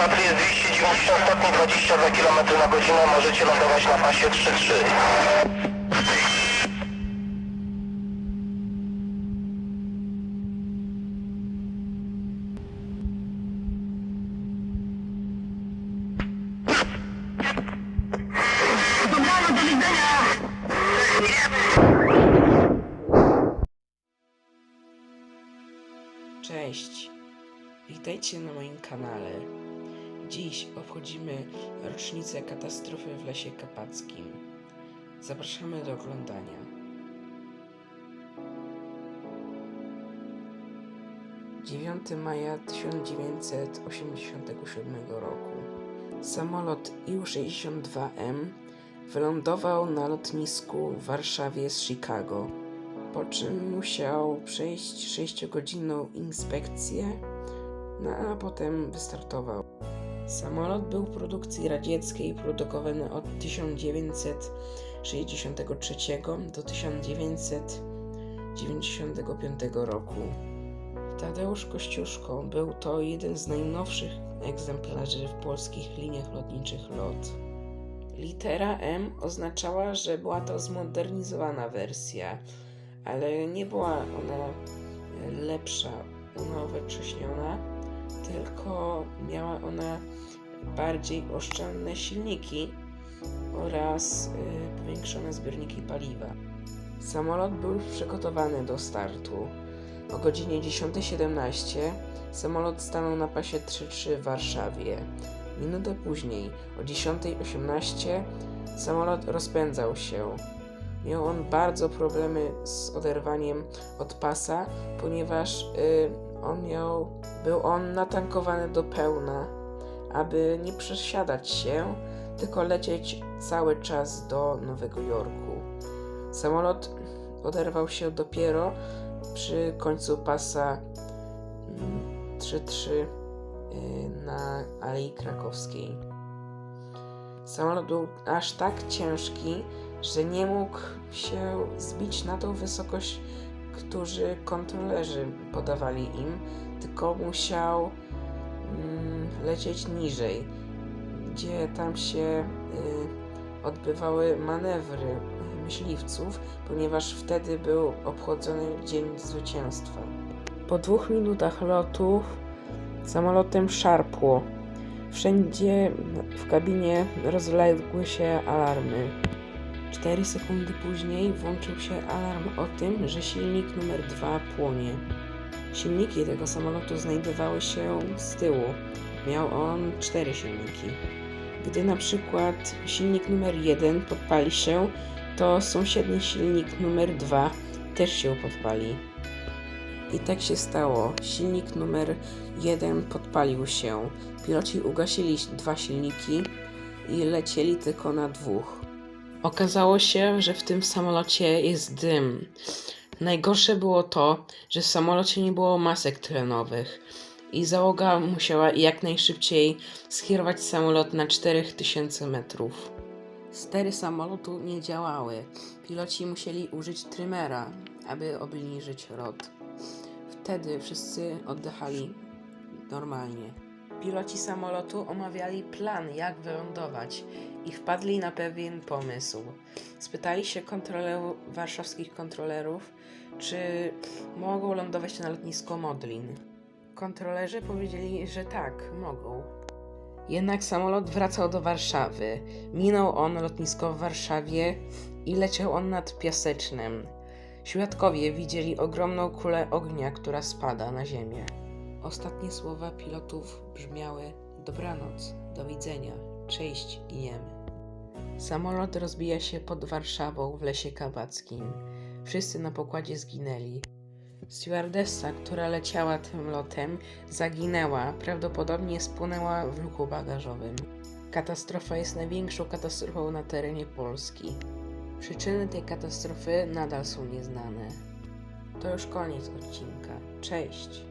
wiatr jest 290 stopni, 22 km na godzinę, możecie lądować na pasie 3-3. Cześć, witajcie na moim kanale. Dziś obchodzimy rocznicę katastrofy w Lesie Kapackim. Zapraszamy do oglądania. 9 maja 1987 roku. Samolot IU-62M wylądował na lotnisku w Warszawie z Chicago po czym musiał przejść 6-godzinną inspekcję, no a potem wystartował. Samolot był produkcji radzieckiej, produkowany od 1963 do 1995 roku. Tadeusz Kościuszko był to jeden z najnowszych egzemplarzy w polskich liniach lotniczych LOT. Litera M oznaczała, że była to zmodernizowana wersja, ale nie była ona lepsza, unowocześniona, tylko miała ona bardziej oszczędne silniki oraz y, powiększone zbiorniki paliwa. Samolot był już przygotowany do startu. O godzinie 10.17 samolot stanął na pasie 3-3 w Warszawie. Minutę później, o 10.18, samolot rozpędzał się. Miał on bardzo problemy z oderwaniem od pasa, ponieważ y, on miał, był on natankowany do pełna, aby nie przesiadać się, tylko lecieć cały czas do Nowego Jorku. Samolot oderwał się dopiero przy końcu pasa mm, 3-3 y, na Alei Krakowskiej. Samolot był aż tak ciężki, że nie mógł się zbić na tą wysokość, którzy kontrolerzy podawali im, tylko musiał mm, lecieć niżej, gdzie tam się y, odbywały manewry myśliwców, ponieważ wtedy był obchodzony Dzień Zwycięstwa. Po dwóch minutach lotu samolotem szarpło. Wszędzie w kabinie rozległy się alarmy. 4 sekundy później włączył się alarm o tym, że silnik numer 2 płonie. Silniki tego samolotu znajdowały się z tyłu. Miał on cztery silniki. Gdy na przykład silnik numer 1 podpali się, to sąsiedni silnik numer 2 też się podpali. I tak się stało. Silnik numer 1 podpalił się. Piloci ugasili dwa silniki i lecieli tylko na dwóch. Okazało się, że w tym samolocie jest dym. Najgorsze było to, że w samolocie nie było masek tlenowych i załoga musiała jak najszybciej skierować samolot na 4000 metrów. Stery samolotu nie działały. Piloci musieli użyć trymera, aby obniżyć lot. Wtedy wszyscy oddychali normalnie. Piloci samolotu omawiali plan, jak wylądować i wpadli na pewien pomysł. Spytali się warszawskich kontrolerów, czy mogą lądować na lotnisko Modlin. Kontrolerzy powiedzieli, że tak, mogą. Jednak samolot wracał do Warszawy. Minął on lotnisko w Warszawie i leciał on nad Piasecznem. Świadkowie widzieli ogromną kulę ognia, która spada na ziemię. Ostatnie słowa pilotów brzmiały: Dobranoc, do widzenia, cześć, giniemy. Samolot rozbija się pod Warszawą w lesie kabackim. Wszyscy na pokładzie zginęli. Stewardessa, która leciała tym lotem, zaginęła, prawdopodobnie spłynęła w luku bagażowym. Katastrofa jest największą katastrofą na terenie Polski. Przyczyny tej katastrofy nadal są nieznane. To już koniec odcinka. Cześć!